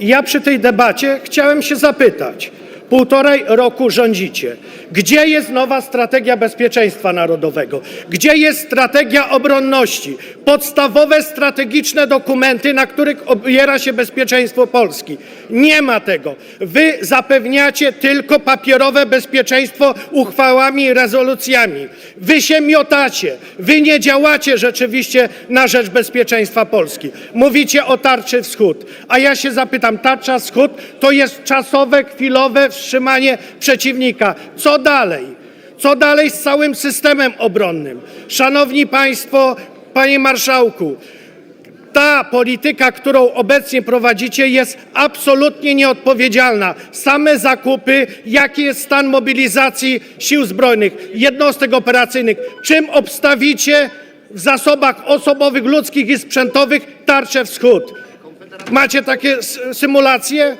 ja przy tej debacie chciałem się zapytać. Półtorej roku rządzicie. Gdzie jest nowa strategia bezpieczeństwa narodowego? Gdzie jest strategia obronności? Podstawowe strategiczne dokumenty, na których opiera się bezpieczeństwo Polski. Nie ma tego. Wy zapewniacie tylko papierowe bezpieczeństwo uchwałami i rezolucjami. Wy się miotacie. Wy nie działacie rzeczywiście na rzecz bezpieczeństwa Polski. Mówicie o tarczy wschód. A ja się zapytam, tarcza wschód to jest czasowe, chwilowe wstrzymanie przeciwnika. Co dalej? Co dalej z całym systemem obronnym? Szanowni Państwo, Panie Marszałku, ta polityka, którą obecnie prowadzicie, jest absolutnie nieodpowiedzialna. Same zakupy, jaki jest stan mobilizacji sił zbrojnych, jednostek operacyjnych, czym obstawicie w zasobach osobowych, ludzkich i sprzętowych tarczę wschód? Macie takie symulacje?